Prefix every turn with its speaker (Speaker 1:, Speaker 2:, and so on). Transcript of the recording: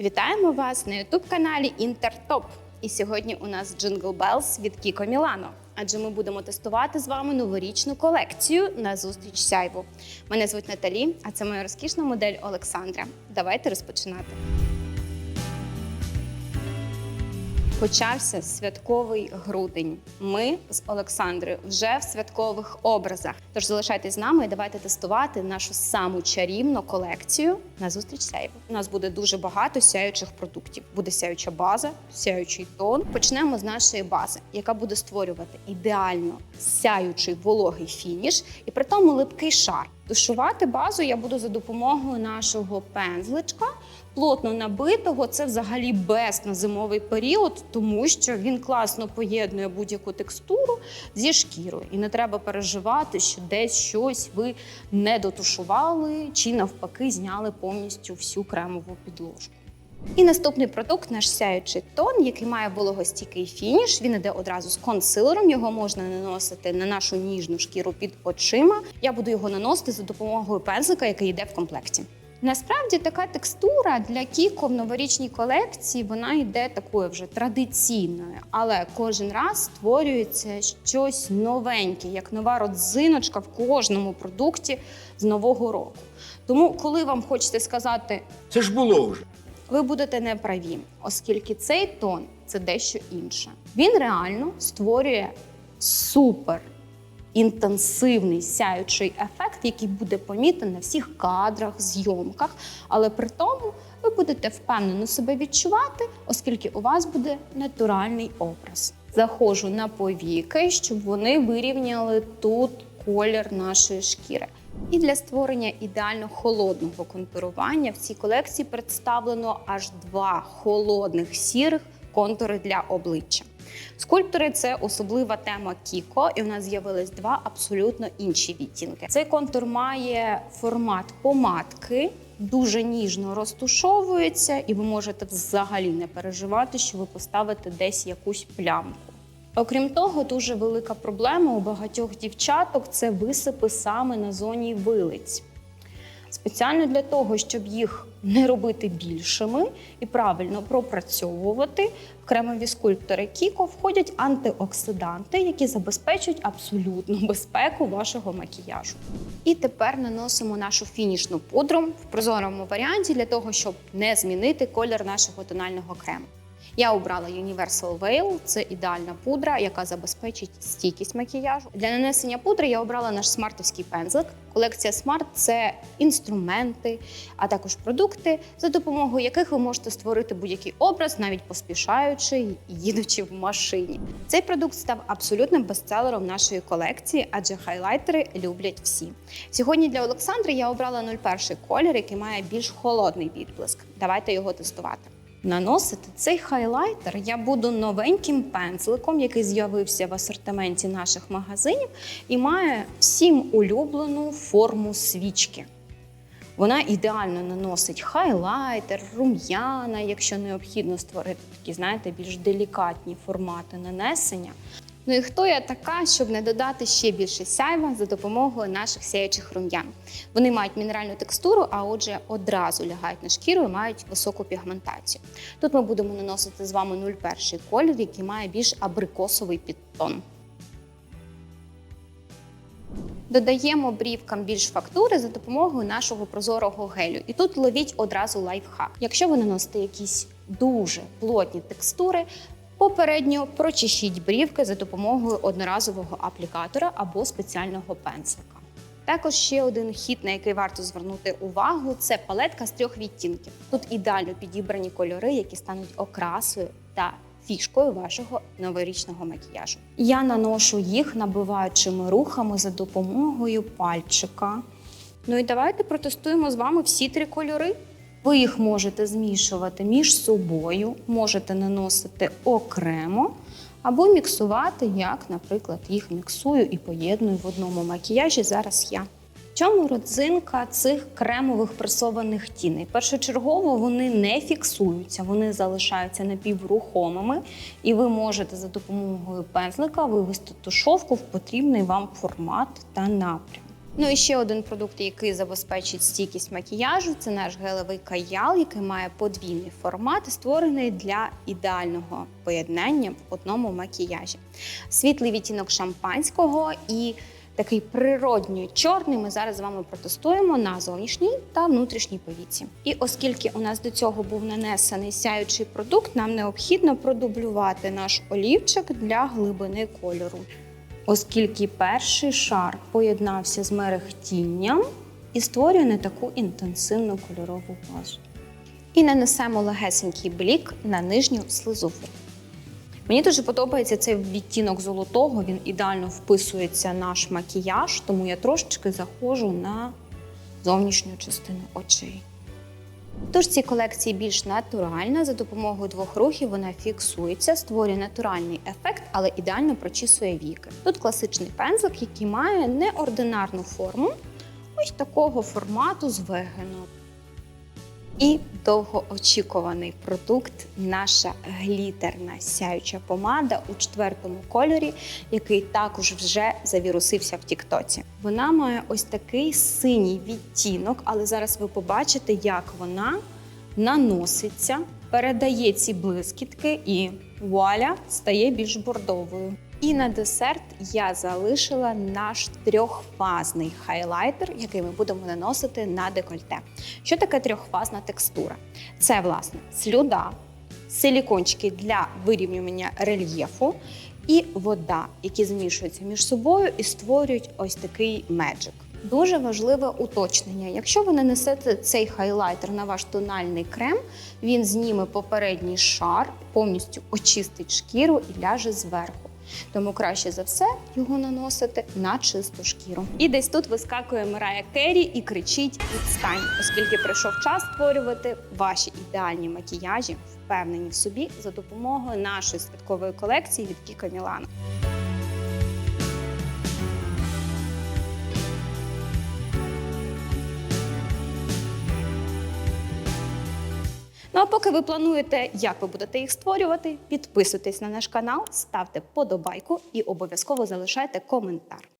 Speaker 1: Вітаємо вас на ютуб-каналі Інтертоп. І сьогодні у нас Джингл Белс від Кіко Мілано. Адже ми будемо тестувати з вами новорічну колекцію на зустріч сяйву. Мене звуть Наталі, а це моя розкішна модель Олександра. Давайте розпочинати. Почався святковий грудень. Ми з Олександрою вже в святкових образах. Тож залишайтесь з нами і давайте тестувати нашу саму чарівну колекцію на зустріч сяйву. У нас буде дуже багато сяючих продуктів. Буде сяюча база, сяючий тон. Почнемо з нашої бази, яка буде створювати ідеально сяючий вологий фініш і при тому липкий шар. Тушувати базу я буду за допомогою нашого пензличка, плотно набитого. Це взагалі без на зимовий період, тому що він класно поєднує будь-яку текстуру зі шкірою. І не треба переживати, що десь щось ви не дотушували чи навпаки зняли повністю всю кремову підложку. І наступний продукт наш сяючий тон, який має вологостійкий фініш. Він іде одразу з консилером. Його можна наносити на нашу ніжну шкіру під очима. Я буду його наносити за допомогою пензлика, який йде в комплекті. Насправді така текстура для кіко в новорічній колекції вона йде такою вже традиційною, але кожен раз створюється щось новеньке, як нова родзиночка в кожному продукті з нового року. Тому, коли вам хочеться сказати
Speaker 2: Це ж було вже.
Speaker 1: ви будете неправі, оскільки цей тон це дещо інше. Він реально створює супер інтенсивний сяючий ефект, який буде помітен на всіх кадрах, зйомках, але при тому ви будете впевнено себе відчувати, оскільки у вас буде натуральний образ. Заходжу на повіки, щоб вони вирівняли тут колір нашої шкіри. І для створення ідеально холодного контурування в цій колекції представлено аж два холодних сірих контури для обличчя. Скульптори це особлива тема Кіко, і у нас з'явились два абсолютно інші відтінки. Цей контур має формат помадки, дуже ніжно розтушовується, і ви можете взагалі не переживати, що ви поставите десь якусь плямку. Окрім того, дуже велика проблема у багатьох дівчаток це висипи саме на зоні вилиць. Спеціально для того, щоб їх не робити більшими і правильно пропрацьовувати, в кремові скульптори Кіко входять антиоксиданти, які забезпечують абсолютну безпеку вашого макіяжу. І тепер наносимо нашу фінішну пудру в прозорому варіанті для того, щоб не змінити колір нашого тонального крему. Я обрала Universal Veil, це ідеальна пудра, яка забезпечить стійкість макіяжу. Для нанесення пудри я обрала наш смартовський пензлик. Колекція Smart – це інструменти, а також продукти, за допомогою яких ви можете створити будь-який образ, навіть поспішаючи і їдучи в машині. Цей продукт став абсолютним бестселером нашої колекції, адже хайлайтери люблять всі. Сьогодні для Олександри я обрала 01 колір, який має більш холодний відблиск. Давайте його тестувати. Наносити цей хайлайтер я буду новеньким пензликом, який з'явився в асортименті наших магазинів, і має всім улюблену форму свічки. Вона ідеально наносить хайлайтер, рум'яна, якщо необхідно створити такі, знаєте, більш делікатні формати нанесення. Ну і хто я така, щоб не додати ще більше сяйва за допомогою наших сяючих рум'ян? Вони мають мінеральну текстуру, а отже, одразу лягають на шкіру і мають високу пігментацію. Тут ми будемо наносити з вами 01 колір, який має більш абрикосовий підтон. Додаємо брівкам більш фактури за допомогою нашого прозорого гелю. І тут ловіть одразу лайфхак. Якщо ви наносите якісь дуже плотні текстури, попередньо прочищіть брівки за допомогою одноразового аплікатора або спеціального пензлика. Також ще один хід, на який варто звернути увагу, це палетка з трьох відтінків. Тут ідеально підібрані кольори, які стануть окрасою та фішкою вашого новорічного макіяжу. Я наношу їх набиваючими рухами за допомогою пальчика. Ну і давайте протестуємо з вами всі три кольори. Ви їх можете змішувати між собою, можете наносити окремо або міксувати, як, наприклад, їх міксую і поєдную в одному макіяжі. Зараз я. В чому родзинка цих кремових пресованих тіней? Першочергово вони не фіксуються, вони залишаються напіврухомими, і ви можете за допомогою пензлика вивести тушовку в потрібний вам формат та напрям. Ну і ще один продукт, який забезпечить стійкість макіяжу, це наш гелевий каял, який має подвійний формат, створений для ідеального поєднання в одному макіяжі. Світлий відтінок шампанського і такий природньо чорний ми зараз з вами протестуємо на зовнішній та внутрішній повіці. І оскільки у нас до цього був нанесений сяючий продукт, нам необхідно продублювати наш олівчик для глибини кольору. Оскільки перший шар поєднався з мерехтінням і створює не таку інтенсивну кольорову базу. І нанесемо легесенький блік на нижню слизову. Мені дуже подобається цей відтінок золотого, він ідеально вписується в наш макіяж, тому я трошечки заходжу на зовнішню частину очей. Тож ці колекції більш натуральна. За допомогою двох рухів вона фіксується, створює натуральний ефект, але ідеально прочісує віки. Тут класичний пензлик, який має неординарну форму, ось такого формату з вегену. І довгоочікуваний продукт наша глітерна сяюча помада у четвертому кольорі, який також вже завірусився в Тіктоці. Вона має ось такий синій відтінок, але зараз ви побачите, як вона наноситься, передає ці блискітки і вуаля стає більш бордовою. І на десерт я залишила наш трьохфазний хайлайтер, який ми будемо наносити на декольте. Що таке трьохфазна текстура? Це, власне, слюда, силікончики для вирівнювання рельєфу і вода, які змішуються між собою і створюють ось такий меджик. Дуже важливе уточнення. Якщо ви нанесете цей хайлайтер на ваш тональний крем, він зніме попередній шар, повністю очистить шкіру і ляже зверху. Тому краще за все його наносити на чисту шкіру. І десь тут вискакує Мирая Керрі і кричить «Відстань!», оскільки прийшов час створювати ваші ідеальні макіяжі, впевнені в собі за допомогою нашої святкової колекції від Кіка Мілана. Ну а поки ви плануєте, як ви будете їх створювати, підписуйтесь на наш канал, ставте подобайку і обов'язково залишайте коментар.